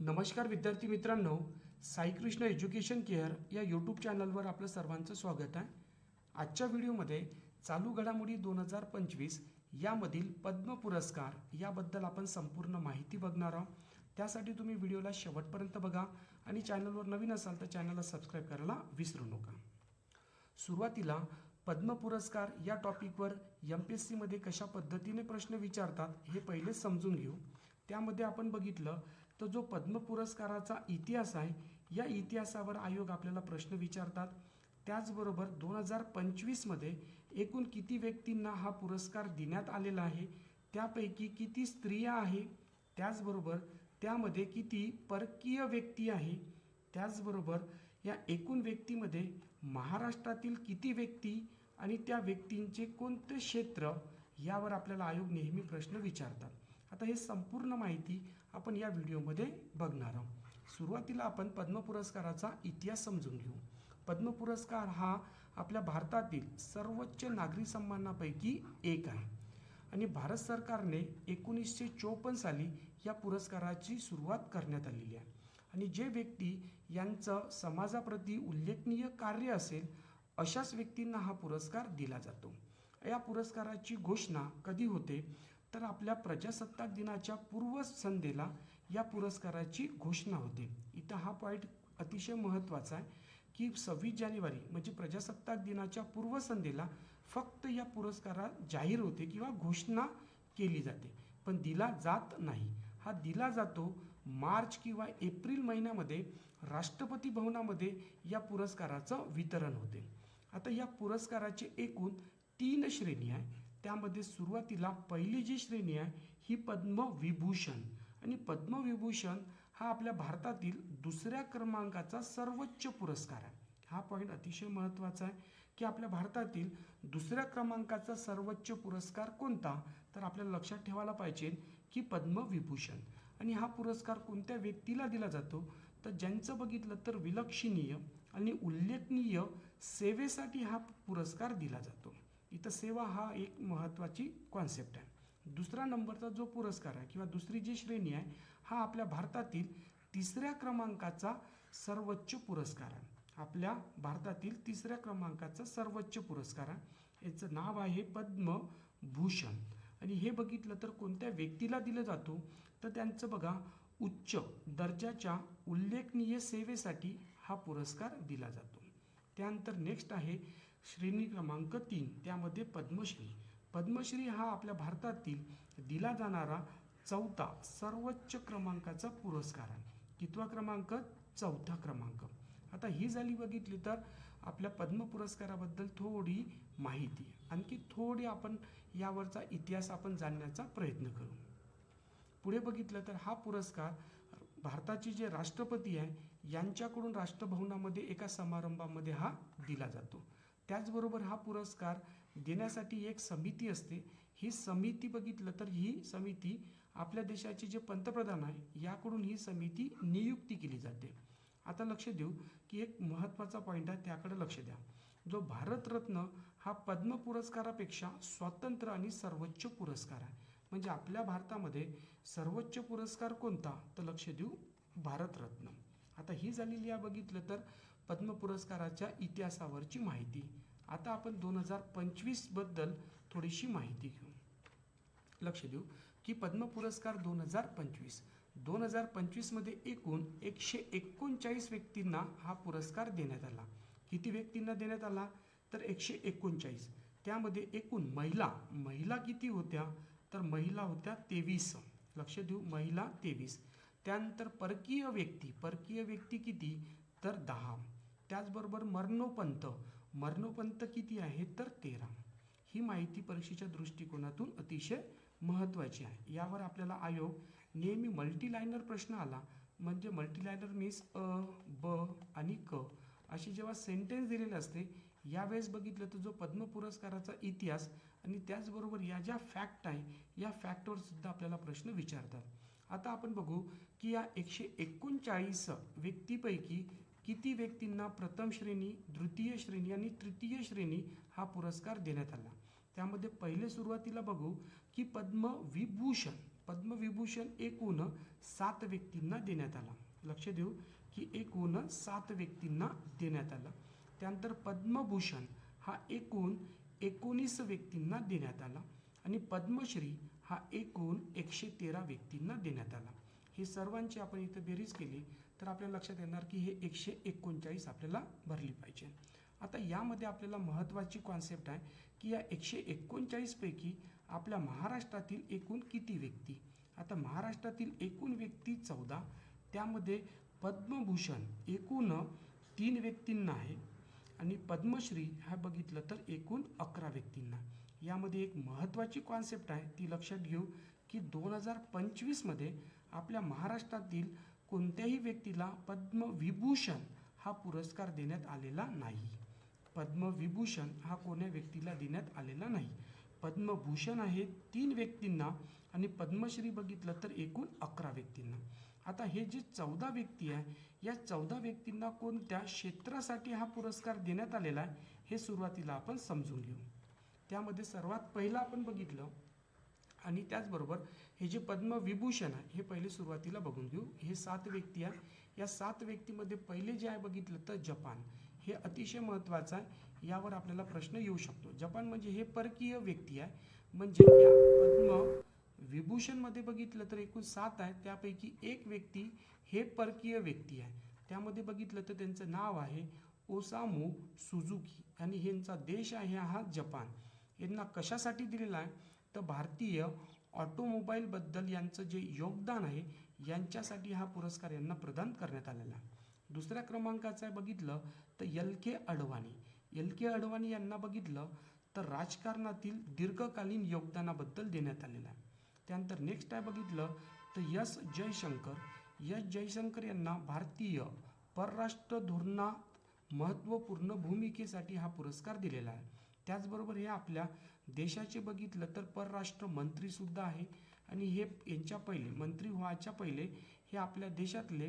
नमस्कार विद्यार्थी मित्रांनो साईकृष्ण एज्युकेशन केअर या यूट्यूब चॅनलवर आपलं सर्वांचं स्वागत आहे. आजच्या व्हिडिओमध्ये चालू घडामोडी दोन हजार पंचवीस यामधील पद्म पुरस्कार याबद्दल आपण संपूर्ण माहिती बघणार आहोत. त्यासाठी तुम्ही व्हिडिओला शेवटपर्यंत बघा आणि चॅनलवर नवीन असाल तर चॅनलला सबस्क्राईब करायला विसरू नका. सुरुवातीला पद्म पुरस्कार या टॉपिकवर एम पी एस सीमध्ये कशा पद्धतीने प्रश्न विचारतात हे पहिले समजून घेऊ. त्यामध्ये आपण बघितलं तर जो पद्म पुरस्काराचा इतिहास आहे या इतिहासावर आयोग आपल्याला प्रश्न विचारतात. त्याचबरोबर दोन हजार पंचवीसमध्ये एकूण किती व्यक्तींना हा पुरस्कार देण्यात आलेला आहे? त्यापैकी किती स्त्रिया आहे? त्याचबरोबर त्यामध्ये किती परकीय व्यक्ती आहे? त्याचबरोबर या एकूण व्यक्तीमध्ये महाराष्ट्रातील किती व्यक्ती आणि त्या व्यक्तींचे कोणते क्षेत्र? यावर आपल्याला आयोग नेहमी प्रश्न विचारतात. आता हे संपूर्ण माहिती आपण या व्हिडिओमध्ये बघणार आहोत. सुरुवातीला आपण पद्म पुरस्काराचा इतिहास समजून घेऊ. पद्म पुरस्कार हा आपल्या भारतातील सर्वोच्च नागरी सन्मानापैकी एक आहे. आणि भारत सरकारने एकोणीसशे चोपन्न साली या पुरस्काराची सुरुवात करण्यात आलेली आहे. आणि जे व्यक्ती यांचं समाजाप्रती उल्लेखनीय कार्य असेल अशाच व्यक्तींना हा पुरस्कार दिला जातो. या पुरस्काराची घोषणा कधी होते? तर आपल्या प्रजासत्ताक दिनाच्या पूर्वसंध्येला या पुरस्काराची घोषणा होते. इथं हा पॉईंट अतिशय महत्त्वाचा आहे की सव्वीस जानेवारी म्हणजे प्रजासत्ताक दिनाच्या पूर्वसंध्येला फक्त या पुरस्कारात जाहीर होते किंवा घोषणा केली जाते. पण दिला जात नाही. हा दिला जातो मार्च किंवा एप्रिल महिन्यामध्ये राष्ट्रपती भवनामध्ये या पुरस्काराचं वितरण होते. आता या पुरस्काराचे एकूण तीन श्रेणी आहे. त्यामध्ये सुरुवातीला पहिली जी श्रेणी आहे ही पद्मविभूषण. आणि पद्मविभूषण हा आपल्या भारतातील दुसऱ्या क्रमांकाचा सर्वोच्च पुरस्कार आहे. हा पॉईंट अतिशय महत्त्वाचा आहे की आपल्या भारतातील दुसऱ्या क्रमांकाचा सर्वोच्च पुरस्कार कोणता? तर आपल्याला लक्षात ठेवायला पाहिजे की पद्मविभूषण. आणि हा पुरस्कार कोणत्या व्यक्तीला दिला जातो? तर ज्यांचं बघितलं तर विलक्षणीय आणि उल्लेखनीय सेवेसाठी हा पुरस्कार दिला जातो. इथं सेवा हा एक महत्त्वाची कॉन्सेप्ट आहे. दुसरा नंबरचा जो पुरस्कार आहे किंवा दुसरी जी श्रेणी आहे हा आपल्या भारतातील तिसऱ्या क्रमांकाचा सर्वोच्च पुरस्कार आहे. आपल्या भारतातील तिसऱ्या क्रमांकाचा सर्वोच्च पुरस्कार आहे. याचं नाव आहे पद्मभूषण. आणि हे बघितलं तर कोणत्या व्यक्तीला दिलं जातो? तर त्यांचं बघा उच्च दर्जाच्या उल्लेखनीय सेवेसाठी हा पुरस्कार दिला जातो. त्यानंतर नेक्स्ट आहे श्रेणी क्रमांक तीन त्यामध्ये पद्मश्री. पद्मश्री हा आपल्या भारतातील दिला जाणारा चौथा सर्वोच्च क्रमांकाचा पुरस्कार आहे. कितवा क्रमांक? चौथा क्रमांक. आता ही झाली बघितली तर आपल्या पद्म पुरस्काराबद्दल थोडी माहिती. आणखी थोडी आपण यावरचा इतिहास आपण जाणण्याचा प्रयत्न करू. पुढे बघितलं तर हा पुरस्कार भारताचे जे राष्ट्रपती आहे यांच्याकडून राष्ट्रभवनामध्ये एका समारंभामध्ये हा दिला जातो. त्याचबरोबर हा पुरस्कार देण्यासाठी एक समिती असते. ही समिती बघितलं तर ही समिती आपल्या देशाचे जे पंतप्रधान आहे याकडून ही समिती नियुक्ती केली जाते. आता लक्ष देऊ की एक महत्त्वाचा पॉईंट आहे त्याकडे लक्ष द्या. जो भारतरत्न हा पद्म पुरस्कारापेक्षा स्वतंत्र आणि सर्वोच्च पुरस्कार आहे. म्हणजे आपल्या भारतामध्ये सर्वोच्च पुरस्कार कोणता? तर लक्ष देऊ भारतरत्न. आता ही झालेली आहे बघितलं तर पद्म पुरस्काराच्या इतिहासावरची माहिती. आता आपण दोन हजार पंचवीसबद्दल थोडीशी माहिती घेऊ. लक्ष देऊ की पद्म पुरस्कार दोन हजार पंचवीस. दोन हजार पंचवीसमध्ये एकूण एकशे एकोणचाळीस व्यक्तींना हा पुरस्कार देण्यात आला. किती व्यक्तींना देण्यात आला? तर एकशे एकोणचाळीस. त्यामध्ये एकूण महिला महिला किती होत्या? तर महिला होत्या तेवीस. लक्ष देऊ महिला तेवीस. त्यानंतर परकीय व्यक्ती परकीय व्यक्ती किती? तर दहा. त्याचबरोबर मरणोपंत मरणोपंत किती आहे? तर तेरा. ही माहिती परीक्षेच्या दृष्टिकोनातून अतिशय महत्त्वाची आहे. यावर आपल्याला आयोग नेहमी मल्टीलायनर प्रश्न आला. म्हणजे मल्टीलायनर मीन्स अ ब आणि क. अशी जेव्हा सेंटेन्स दिलेले असते यावेळेस बघितलं तर जो पद्म पुरस्काराचा इतिहास आणि त्याचबरोबर या ज्या फॅक्ट आहे या फॅक्टवर सुद्धा आपल्याला प्रश्न विचारतात. आता आपण बघू की या एकशे एकोणचाळीस व्यक्तीपैकी किती व्यक्तींना प्रथम श्रेणी द्वितीय श्रेणी आणि तृतीय श्रेणी हा पुरस्कार देण्यात आला. त्यामध्ये पहिले सुरुवातीला बघू की पद्मविभूषण पद्मविभूषण एकूण सात व्यक्तींना देण्यात आला. लक्ष देऊ की एकूण सात व्यक्तींना देण्यात आलं. त्यानंतर पद्मभूषण हा एकूण एकोणीस व्यक्तींना देण्यात आला आणि पद्मश्री हा एकूण एकशे तेरा व्यक्तींना देण्यात आला. हे सर्वांची आपण इथं बेरीज केली. तर आपल्या लक्षात येणार की हे एकशे एकोणचाळीस आपल्याला भरली पाहिजे. आता यामध्ये आपल्याला महत्त्वाची कॉन्सेप्ट आहे की या एकशे एकोणचाळीसपैकी आपल्या महाराष्ट्रातील एकूण किती व्यक्ती? आता महाराष्ट्रातील एकूण व्यक्ती चौदा त्यामध्ये पद्मभूषण एकूण तीन व्यक्तींना आहे आणि पद्मश्री हा बघितलं तर एकूण अकरा व्यक्तींना. यामध्ये एक महत्त्वाची कॉन्सेप्ट आहे ती लक्षात घेऊ की दोन हजार पंचवीसमध्ये आपल्या महाराष्ट्रातील कोणत्याही व्यक्तीला पद्मविभूषण हा पुरस्कार देण्यात आलेला नाही. पद्मविभूषण हा कोण्या व्यक्तीला देण्यात आलेला नाही. पद्मभूषण आहे तीन व्यक्तींना आणि पद्मश्री बघितलं तर एकूण अकरा व्यक्तींना. आता हे जे चौदा व्यक्ती आहे या चौदा व्यक्तींना कोणत्या क्षेत्रासाठी हा पुरस्कार देण्यात आलेला आहे हे सुरुवातीला आपण समजून घेऊ. त्यामध्ये सर्वात पहिलं आपण बघितलं आणि त्याचबरोबर हे जे पद्मविभूषण आहे हे पहिले सुरुवातीला बघून घेऊ. हे सात व्यक्ती आहे. या सात व्यक्तीमध्ये पहिले जे आहे बघितलं तर जपान. हे अतिशय महत्त्वाचं आहे. यावर आपल्याला प्रश्न येऊ शकतो. जपान म्हणजे हे परकीय व्यक्ती आहे. म्हणजे या पद्म विभूषणमध्ये बघितलं तर एकूण सात आहे त्यापैकी एक व्यक्ती हे परकीय व्यक्ती आहे. त्यामध्ये बघितलं तर त्यांचं नाव आहे ओसामू सुझुकी. आणि ह्यांचा देश आहे हा जपान. यांना कशासाठी दिलेला आहे? तर भारतीय ऑटोमोबाईलबद्दल यांचं जे योगदान आहे यांच्यासाठी हा पुरस्कार यांना प्रदान करण्यात आलेला आहे. दुसऱ्या क्रमांकाचं आहे बघितलं तर L K Advani. L K Advani यांना बघितलं तर राजकारणातील दीर्घकालीन योगदानाबद्दल देण्यात आलेलं आहे. त्यानंतर नेक्स्ट आहे बघितलं तर यस जयशंकर. यस जयशंकर यांना भारतीय परराष्ट्र धोरणात महत्त्वपूर्ण भूमिकेसाठी हा पुरस्कार दिलेला आहे. त्याचबरोबर हे आपल्या देशाचे बघितलं तर परराष्ट्र मंत्री सुद्धा आहे. आणि हे यांच्या पहिले मंत्री व्हायच्या पहिले हे आपल्या देशातले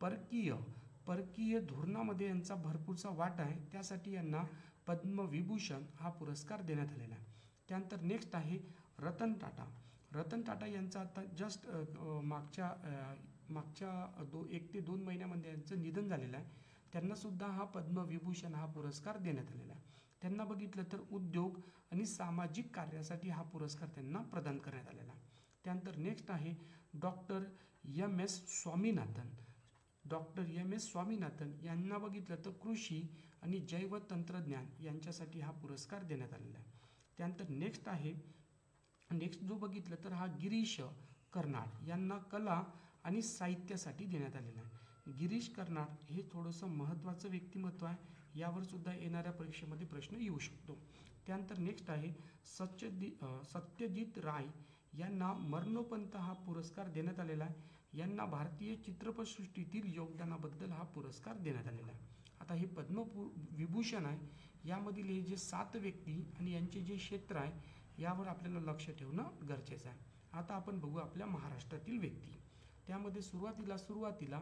परकीय परकीय धोरणामध्ये यांचा भरपूरचा वाटा आहे. त्यासाठी यांना पद्मविभूषण हा पुरस्कार देण्यात आलेला आहे. त्यानंतर नेक्स्ट आहे रतन टाटा. रतन टाटा यांचा आता जस्ट मागच्या मागच्या दो एक ते दोन महिन्यामध्ये यांचं निधन झालेलं आहे. त्यांनासुद्धा हा पद्मविभूषण हा पुरस्कार देण्यात आलेला आहे. त्यांना बघितलं तर उद्योग आणि सामाजिक कार्यासाठी हा पुरस्कार त्यांना प्रदान करण्यात आलेला. आहे त्यानंतर नेक्स्ट आहे doctor M S Swaminathan. Doctor M S Swaminathan यांना बघितलं तर कृषी आणि जैव तंत्रज्ञान यांच्यासाठी हा पुरस्कार देण्यात आलेला आहे. त्यानंतर नेक्स्ट आहे नेक्स्ट जो बघितलं तर हा गिरीश कर्नाड यांना कला आणि साहित्यासाठी देण्यात आलेला आहे. गिरीश कर्नाड हे थोडंसं महत्त्वाचं व्यक्तिमत्व आहे. यावर सुद्धा येणाऱ्या परीक्षेमध्ये प्रश्न येऊ शकतो. त्यानंतर नेक्स्ट आहे सत्यदि सत्यजित राय यांना मरणोपंत हा पुरस्कार देण्यात आलेला आहे. यांना भारतीय चित्रपटसृष्टीतील योगदानाबद्दल हा पुरस्कार देण्यात आलेला आहे. आता हे पद्म विभूषण आहे. यामधील हे जे सात व्यक्ती आणि यांचे जे क्षेत्र आहे यावर आपल्याला लक्ष ठेवणं गरजेचं आहे. आता आपण बघू आपल्या महाराष्ट्रातील व्यक्ती. त्यामध्ये सुरुवातीला सुरुवातीला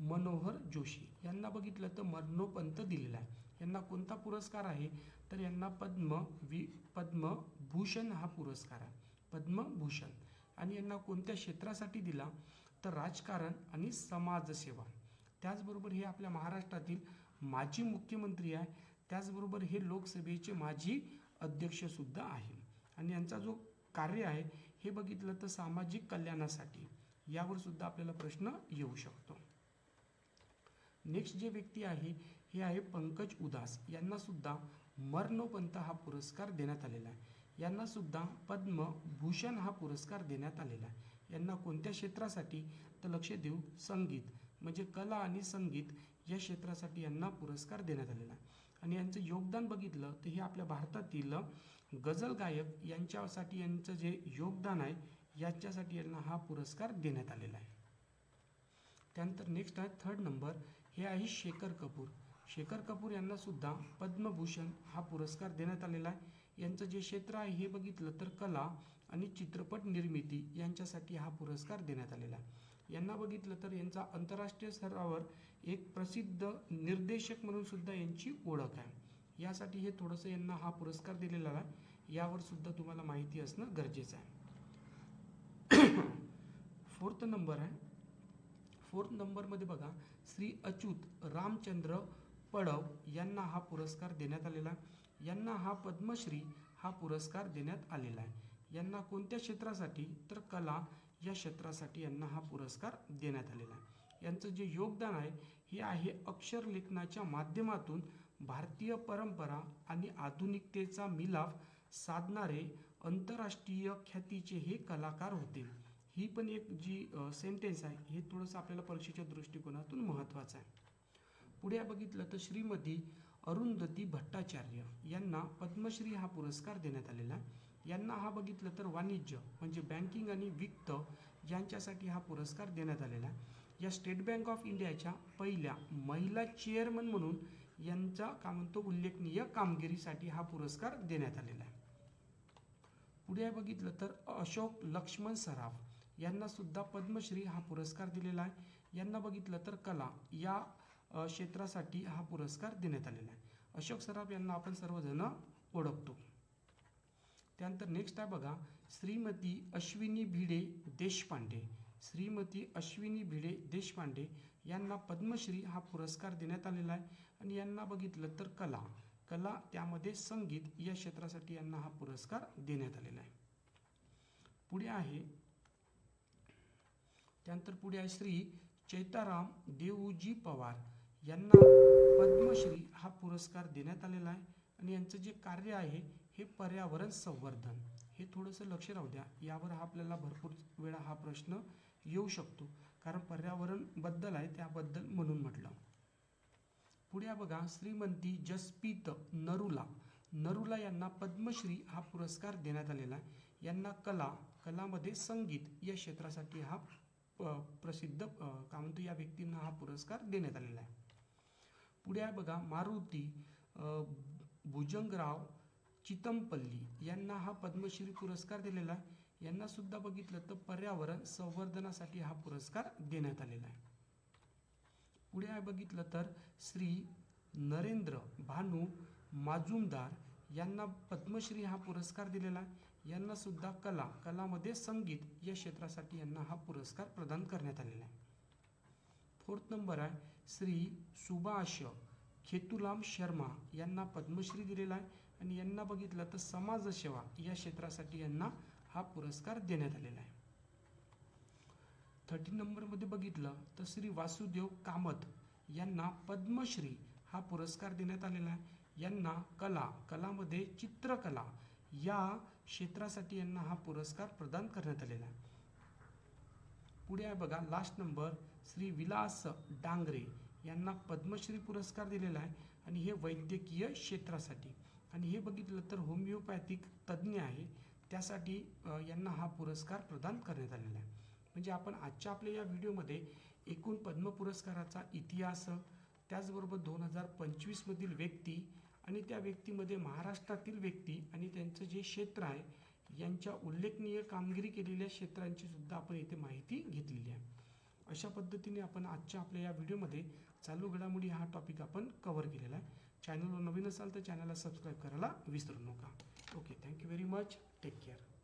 मनोहर जोशी. यांना बघितलं तर मरणोपंत दिलेला आहे. यांना कोणता पुरस्कार आहे? तर यांना पद्म वि पद्मभूषण हा पुरस्कार आहे. पद्मभूषण. आणि यांना कोणत्या क्षेत्रासाठी दिला? तर राजकारण आणि समाजसेवा. त्याचबरोबर हे आपल्या महाराष्ट्रातील माजी मुख्यमंत्री आहे. त्याचबरोबर हे लोकसभेचे माजी अध्यक्षसुद्धा आहे. आणि यांचा जो कार्य आहे हे बघितलं तर सामाजिक कल्याणासाठी. यावर सुद्धा आपल्याला प्रश्न येऊ शकतो. नेक्स्ट जे व्यक्ती आहे हे आहे पंकज उदास. यांना सुद्धा मरणोपंत हा पुरस्कार देण्यात आलेला आहे. यांना सुद्धा पद्मभूषण हा पुरस्कार देण्यात आलेला आहे. यांना कोणत्या क्षेत्रासाठी? तर लक्ष देऊ संगीत. म्हणजे कला आणि संगीत या क्षेत्रासाठी यांना पुरस्कार देण्यात आलेला आहे. आणि यांचं योगदान बघितलं तर हे आपल्या भारतातील गझल गायक यांच्यासाठी यांचं जे योगदान आहे याच्यासाठी यांना हा पुरस्कार देण्यात आलेला आहे. त्यानंतर नेक्स्ट आहे थर्ड नंबर हे आहे शेखर कपूर. शेखर कपूर यांना सुद्धा पद्मभूषण हा पुरस्कार देण्यात आलेला आहे. यांचं जे क्षेत्र आहे हे बघितलं तर कला आणि चित्रपट निर्मिती यांच्यासाठी हा पुरस्कार देण्यात आलेला आहे. यांना बघितलं तर यांचा आंतरराष्ट्रीय स्तरावर एक प्रसिद्ध निर्देशक म्हणून सुद्धा यांची ओळख आहे. यासाठी हे थोडंसं यांना हा पुरस्कार दिलेला आहे. यावर सुद्धा तुम्हाला माहिती असणं गरजेचं आहे. फोर्थ नंबर आहे. फोर्थ नंबरमध्ये बघा श्री अच्युत रामचंद्र पडव यांना हा पुरस्कार देण्यात आलेला आहे. यांना हा पद्मश्री हा पुरस्कार देण्यात आलेला आहे. यांना कोणत्या क्षेत्रासाठी? तर कला या क्षेत्रासाठी यांना हा पुरस्कार देण्यात आलेला आहे. यांचं जे योगदान आहे हे आहे अक्षर लेखनाच्या माध्यमातून भारतीय परंपरा आणि आधुनिकतेचा मिलाफ साधणारे आंतरराष्ट्रीय ख्यातीचे हे कलाकार होते. ही पण एक जी सेंटेन्स आहे हे थोडंसं आपल्याला परीक्षेच्या दृष्टिकोनातून महत्त्वाचं आहे. पुढे बघितलं तर श्रीमती अरुंधती भट्टाचार्य यांना पद्मश्री हा पुरस्कार देण्यात आलेला आहे. यांना हा बघितलं तर वाणिज्य म्हणजे बँकिंग आणि वित्त यांच्यासाठी हा पुरस्कार देण्यात आलेला आहे. या स्टेट बँक ऑफ इंडियाच्या पहिल्या महिला चेअरमन म्हणून यांचा काय म्हणतो उल्लेखनीय कामगिरीसाठी हा पुरस्कार देण्यात आलेला आहे. पुढे बघितलं तर अशोक लक्ष्मण सराफ यांना सुद्धा पद्मश्री हा पुरस्कार दिलेला आहे. यांना बघितलं तर कला या क्षेत्रासाठी हा पुरस्कार देण्यात आलेला आहे. अशोक सराफ यांना आपण सर्वजण ओळखतो. त्यानंतर नेक्स्ट आहे बघा श्रीमती अश्विनी भिडे देशपांडे. श्रीमती अश्विनी भिडे देशपांडे यांना पद्मश्री हा पुरस्कार देण्यात आलेला आहे. आणि यांना बघितलं तर कला. कला त्यामध्ये संगीत या क्षेत्रासाठी यांना हा पुरस्कार देण्यात आलेला आहे. पुढे आहे त्यानंतर पुढे आहे श्री चैताराम देवूजी पवार. यांना पद्मश्री हा पुरस्कार देण्यात आलेला आहे आणि यांचं जे कार्य आहे हे पर्यावरण संवर्धन. हे थोडंसं लक्ष राहू द्या. यावर हा आपल्याला भरपूर वेळा हा प्रश्न येऊ शकतो. कारण पर्यावरणबद्दल आहे त्याबद्दल म्हणून म्हटलं. पुढे बघा श्रीमंती जसप्रीत नरुला. नरुला यांना पद्मश्री हा पुरस्कार देण्यात आलेला आहे. यांना कला कलामध्ये संगीत या क्षेत्रासाठी हा प्रसिद्ध काय म्हणतो या व्यक्तींना हा पुरस्कार देण्यात आलेला आहे. पुढे आहे बघा मारुती भुजंगराव चितमपल्ली यांना हा पद्मश्री पुरस्कार दिलेला आहे. यांना सुद्धा बघितलं तर पर्यावरण संवर्धनासाठी हा पुरस्कार देण्यात आलेला आहे. पुढे आहे बघितलं तर श्री नरेंद्र भानू माजुमदार यांना पद्मश्री हा पुरस्कार दिलेला आहे. यांना सुद्धा कला कलामध्ये संगीत या क्षेत्रासाठी यांना हा पुरस्कार प्रदान करण्यात आलेला आहे. फोर्थ नंबर आहे श्री सुभाष खेतुलाम शर्मा यांना पद्मश्री दिलेला आहे आणि यांना बघितलं तर समाजसेवा या क्षेत्रासाठी यांना हा पुरस्कार देण्यात आलेला आहे. थर्टीन नंबरमध्ये बघितलं तर श्री वासुदेव कामत यांना पद्मश्री हा पुरस्कार देण्यात आलेला आहे. यांना कला कलामध्ये चित्रकला या क्षेत्रासाठी यांना हा पुरस्कार प्रदान करण्यात आलेला आहे. पुढे आहे बघा लास्ट नंबर श्री विलास डांगरे यांना पद्मश्री पुरस्कार दिलेला आहे आणि हे वैद्यकीय क्षेत्रासाठी. आणि हे बघितलं तर होमिओपॅथिक तज्ज्ञ आहे त्यासाठी यांना हा पुरस्कार प्रदान करण्यात आलेला आहे. म्हणजे आपण आजच्या आपल्या या व्हिडिओमध्ये एकूण पद्म पुरस्काराचा इतिहास त्याचबरोबर दोन हजार पंचवीसमधील व्यक्ती आणि त्या व्यक्तीमध्ये महाराष्ट्रातील व्यक्ती आणि त्यांचं जे क्षेत्र आहे यांच्या उल्लेखनीय कामगिरी केलेल्या क्षेत्रांची सुद्धा आपण इथे माहिती घेतलेली आहे. अशा पद्धतीने आपण आजच्या आपल्या या व्हिडिओमध्ये चालू घडामोडी हा टॉपिक आपण कव्हर केलेला आहे. चॅनलवर नवीन असाल तर चॅनलला सबस्क्राईब करायला विसरू नका. Okay thank you very much take care